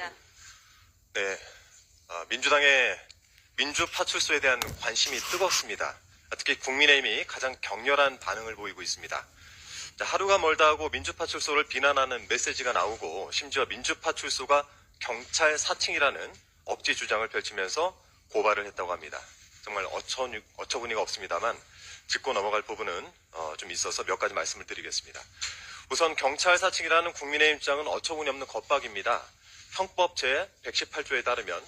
있습니다. 네, 아, 민주당의 민주 파출소에 대한 관심이 뜨겁습니다. 아, 특히 국민의힘이 가장 격렬한 반응을 보이고 있습니다. 자, 하루가 멀다 하고 민주파출소를 비난하는 메시지가 나오고 심지어 민주파출소가 경찰 사칭이라는 억지 주장을 펼치면서 고발을 했다고 합니다. 정말 어처, 어처구니가 없습니다만 짚고 넘어갈 부분은 어, 좀 있어서 몇 가지 말씀을 드리겠습니다. 우선 경찰 사칭이라는 국민의 입장은 어처구니 없는 겁박입니다. 형법 제118조에 따르면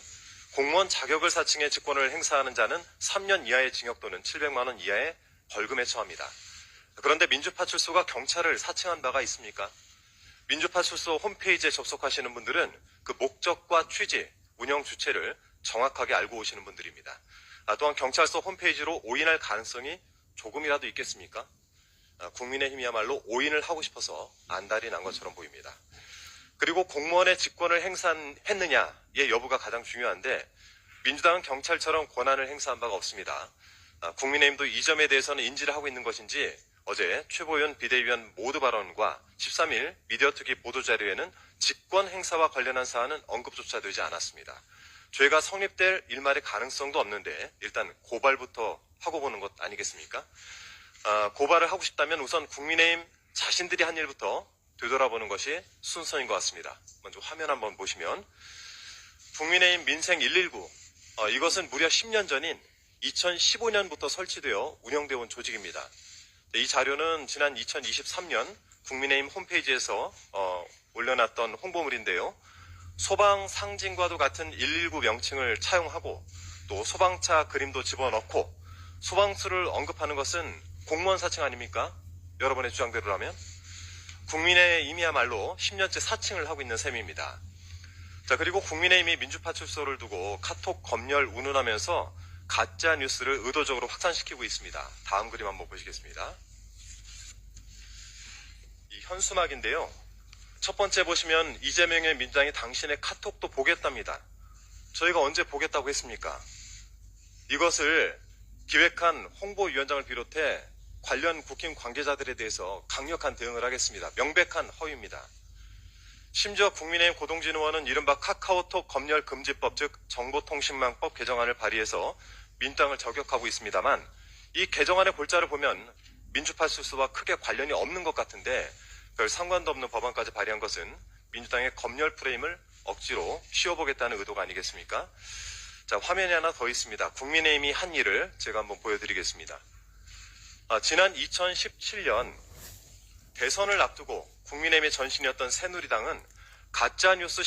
공무원 자격을 사칭해 직권을 행사하는 자는 3년 이하의 징역 또는 700만 원 이하의 벌금에 처합니다. 그런데 민주파출소가 경찰을 사칭한 바가 있습니까? 민주파출소 홈페이지에 접속하시는 분들은 그 목적과 취지, 운영 주체를 정확하게 알고 오시는 분들입니다. 아, 또한 경찰서 홈페이지로 오인할 가능성이 조금이라도 있겠습니까? 아, 국민의힘이야말로 오인을 하고 싶어서 안달이 난 것처럼 보입니다. 그리고 공무원의 직권을 행사했느냐의 여부가 가장 중요한데 민주당은 경찰처럼 권한을 행사한 바가 없습니다. 아, 국민의힘도 이 점에 대해서는 인지를 하고 있는 것인지 어제 최보윤 비대위원 모두 발언과 13일 미디어특위 보도자료에는 직권 행사와 관련한 사안은 언급조차 되지 않았습니다. 죄가 성립될 일말의 가능성도 없는데 일단 고발부터 하고 보는 것 아니겠습니까? 아, 고발을 하고 싶다면 우선 국민의힘 자신들이 한 일부터 되돌아보는 것이 순서인 것 같습니다. 먼저 화면 한번 보시면 국민의힘 민생 119 어, 이것은 무려 10년 전인 2015년부터 설치되어 운영되어 온 조직입니다. 네, 이 자료는 지난 2023년 국민의힘 홈페이지에서 어, 올려놨던 홍보물인데요. 소방 상징과도 같은 119 명칭을 차용하고 또 소방차 그림도 집어넣고 소방수를 언급하는 것은 공무원 사칭 아닙니까? 여러분의 주장대로라면 국민의 힘이야말로 10년째 사칭을 하고 있는 셈입니다. 자 그리고 국민의힘이 민주파출소를 두고 카톡 검열 운운하면서 가짜 뉴스를 의도적으로 확산시키고 있습니다. 다음 그림 한번 보시겠습니다. 이 현수막인데요. 첫 번째 보시면 이재명의 민주당이 당신의 카톡도 보겠답니다. 저희가 언제 보겠다고 했습니까? 이것을 기획한 홍보위원장을 비롯해 관련 국힘 관계자들에 대해서 강력한 대응을 하겠습니다. 명백한 허위입니다. 심지어 국민의힘 고동진 의원은 이른바 카카오톡 검열 금지법 즉 정보통신망법 개정안을 발의해서 민주당을 저격하고 있습니다만 이 개정안의 골자를 보면 민주파출소와 크게 관련이 없는 것 같은데 별 상관도 없는 법안까지 발의한 것은 민주당의 검열 프레임을 억지로 씌워보겠다는 의도가 아니겠습니까? 자 화면이 하나 더 있습니다. 국민의힘이 한 일을 제가 한번 보여드리겠습니다. 아, 지난 2017년 대선을 앞두고 국민의힘의 전신이었던 새누리당은 가짜뉴스